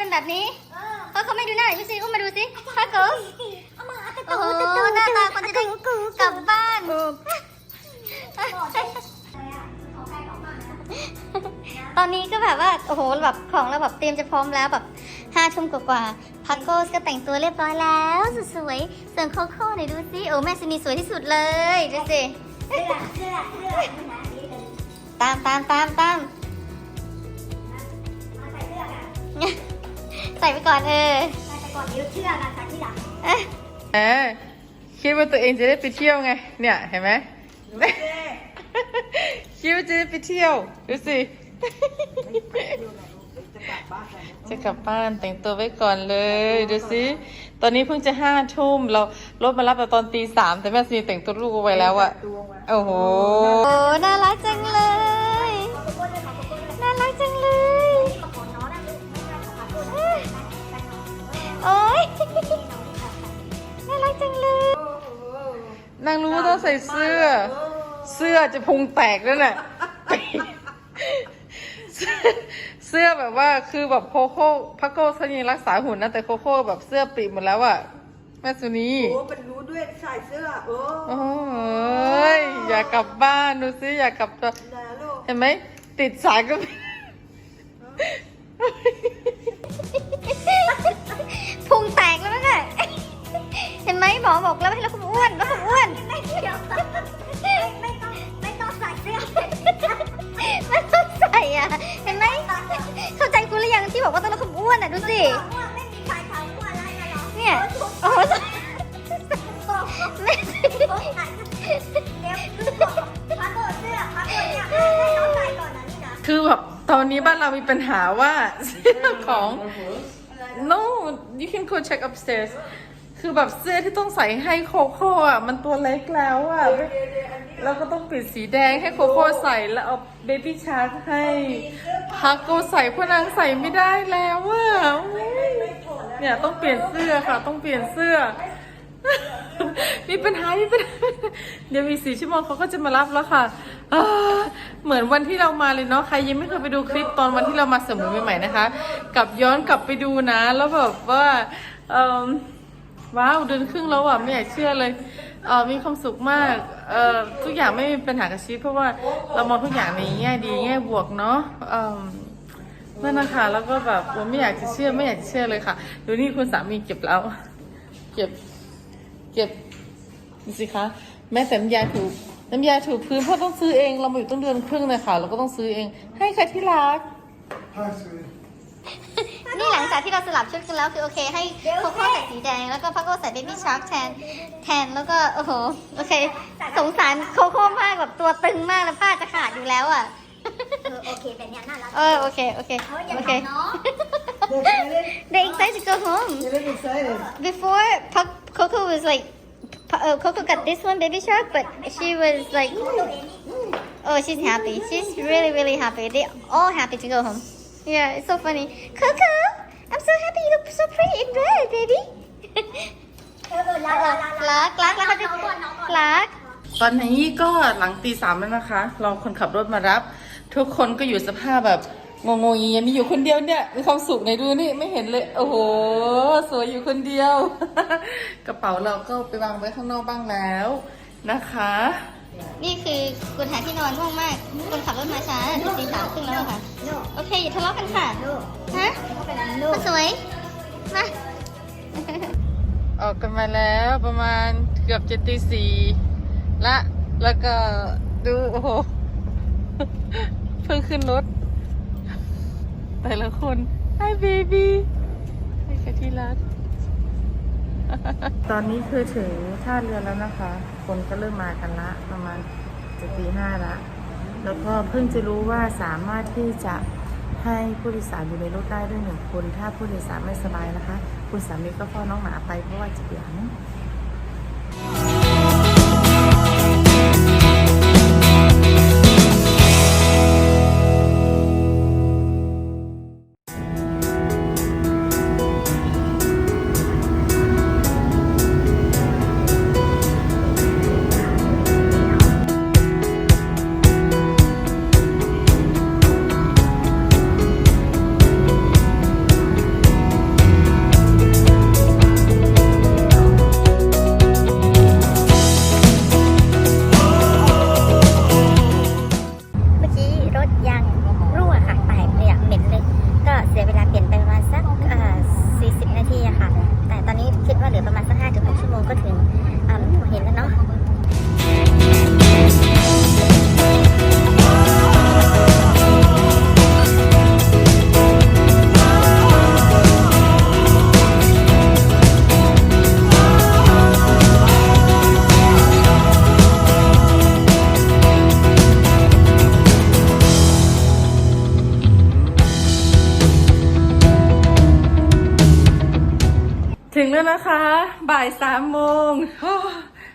เป็นแบบนี้เขาเขาไม่ดูหน้าหน่อยดูสิอุ้มมาดูสิพักเกิลเอามาเอาตะโอ้ตูโหตะตูหน้าตาคนจะได้กลับบ้านตอนนี้ก็แบบว่าโอ้โหแบบของเราแบบเตรียมจะพร้อมแล้วแบบห้าทุ่มกว่าๆพักโกสก็แต่งตัวเรียบร้อยแล้วสุดสวยส่วนโคโค่ไหนดูสิโอ้แม่สนีสวยที่สุดเลยดูสิเสื้อเสื้อเสื้อนี่นะนี่เลยตามตามตามตาม ใส่ไปก่อนเออใส่ไปก่อนเดี๋ยวเสื้อกันใส่ที่หลังเอ๊ะแหมคิดว่าตัวเองจะได้ไปเที่ยวไง เนี่ยเห็นไหมคิดว่าจะได้ไปเที่ยวดูสิจะกลับบ้านแต่งตัวไว้ก่อนเลยดูสิตอนนี้เพิ่งจะห้าทุ่มเรารถมารับแต่ตอนตีสามแต่แม่ซีแต่งตัวลูกเอาไว้แล้วอะโอ้โหโอ้น่ารักจังเล ใส่เสื้อ เสื้อจะพุงแตกแล้วน่ะเสื้อเสื้อแบบว่าคือแบบโคโค่พักโก้เขายังรักษาหุ่นนะแต่โคโค่แบบเสื้อปีกหมดแล้วอะแม่สุนีโอ้เป็นรู้ด้วยใส่เสื้อโอ้โอ้ยอยากกลับบ้านดูสิอยากกลับตัวนะลูกเห็นไหมติดสายก็พุงแตกแล้วนั่นน่ะเห็นไหมหมอบอกแล้วให้เราคุมอ้วนเราคุมอ้วน ไม่มีใครทำว่าอะไรนะหรอเนี่ยโอ้โหแม่โอ้ยไหนเดี๋ยวคือบอกพักตัวเสื้อพักตัวเนี่ยให้น้องใส่ก่อนนะนี่นะคือแบบตอนนี้บ้านเรามีปัญหาว่าเสื้อของ no you can go check upstairs คือแบบเสื้อที่ต้องใส่ให้โคโค่อะมันตัวเล็กแล้วอะเราก็ต้องเปลี่ยนสีแดงให้โคโค่ใส่แล้วเอาเบบี้ชาร์กให้พักโกใส่เพราะนางใส่ไม่ได้แล้วอะอุ๊ย เนี่ยต้องเปลี่ยนเสื้อค่ะ ต้องเปลี่ยนเสื้อ มีปัญหา มีปัญหา เดี๋ยวอีสี่ชั่วโมงเขาก็จะมารับแล้วค่ะ เหมือนวันที่เรามาเลยเนาะ ใครยังไม่เคยไปดูคลิปตอนวันที่เรามาเสมุยใหม่ๆนะคะ กลับย้อนกลับไปดูนะ แล้วแบบว่าว้าวเดือนครึ่งแล้วอะไม่อยากเชื่อเลยเออมีความสุขมากเออทุกอย่างไม่มีปัญหากับชีวิตเพราะว่าเรามองทุกอย่างในแง่ดีแง่บวกเนาะ นั่นนะคะแล้วก็แบบผมไม่อยากจะเชื่อไม่อยากจะเชื่อเลยค่ะดูนี่คุณสามีเก็บแล้ว เก็บ เก็บดูสิคะแม้แต่น้ำยาถูน้ำยาถูพื้นเพราะต้องซื้อเองเรามาอยู่ตั้งเดือนครึ่งเลยค่ะเราก็ต้องซื้อเองให้ใครที่รัก นี่หลังจากที่เราสลับชุดกันแล้วคือโอเค ให้โคโค่ใส่สีแดงแล้วก็พักโก้ใส่เบบี้ชาร์กแทนแทนแล้วก็โอ้โหโอเค สงสารโคโค่มากแบบตัวตึงมากแล้วผ้าจะขาดอยู่แล้วอะเออโอเคแบบเนี้ยน่ารักเออโอเคโอเคเขาอย่าโอเคทำเนาะ They excited to go home. You look excited. Before, Puck, Coco was like, Pu- uh, Coco got this one, Baby Shark, but she was like, oh, she's happy. She's really, really happy. They all happy to go home. Yeah, it's so funny. Coco, I'm so happy. You look so pretty in bed, baby. เออเออลาลาลารักรักรักน้องก่อนน้องก่อนรักตอนนี้ก็หลังตีสามแล้วนะคะ เราคนขับรถมารับ ทุกคนก็อยู่สภาพแบบงงๆอย่างมีอยู่คนเดียวเนี่ยมีความสุขในดูนี่ไม่เห็นเลย โอ้โห สวยอยู่คนเดียว กระเป๋าเราก็ไปวางไว้ข้างนอกบ้างแล้วนะคะ นี่คือคุณหาที่นอนง่วงมากคนขับรถมาช้าตีสามครึ่งแล้วอะค่ะ โอเคอย่าทะเลาะกันค่ะลูกฮะเขาเป็นลูคกนสวยมาออกกันมาแล้วประมาณเกือบจะตีสี่ละแล้วก็ดูโอ้โห เพิ่งขึ้นรถ แต่ละคน Hi baby ให้ค่ะที่รัก ตอนนี้คือถึงท่าเรือแล้วนะคะ คนก็เริ่มมากันละ ประมาณจะตีห้าละ แล้วก็เพิ่งจะรู้ว่าสามารถที่จะให้ผู้โดยสารอยู่ในรถได้ด้วยหนึ่งคน ถ้าผู้โดยสารไม่สบายนะคะ คุณสามีก็เฝ้าน้องหมาไปเพราะว่าเจ็บหลัง ถึงแล้วนะคะ บ่ายสามโมง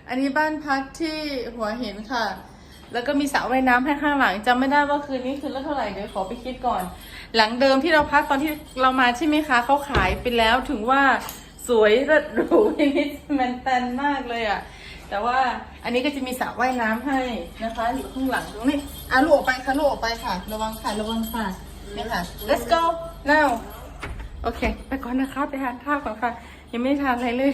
อันนี้บ้านพักที่หัวหินค่ะ แล้วก็มีสระว่ายน้ำให้ข้างหลังจำไม่ได้ว่าคืนนี้คืนละเท่าไหร่เดี๋ยวขอไปคิดก่อน หลังเดิมที่เราพักตอนที่เรามาใช่ไหมคะเขาขายไปแล้วถึงว่าสวยระหรูพินิจแมนแตนมากเลยอะ่ะ แต่ว่าอันนี้ก็จะมีสระว่ายน้ำให้นะคะอยู่ข้างหลังตรงนี้อะลูกออกไปค่ะลูกออกไปค่ะ ระวังค่ะระวังค่ะนี่ค่ะ let's go now โอเค ไปก่อนนะคะ ไปทานข้าวก่อนค่ะ ยังไม่ได้ทานอะไรเลย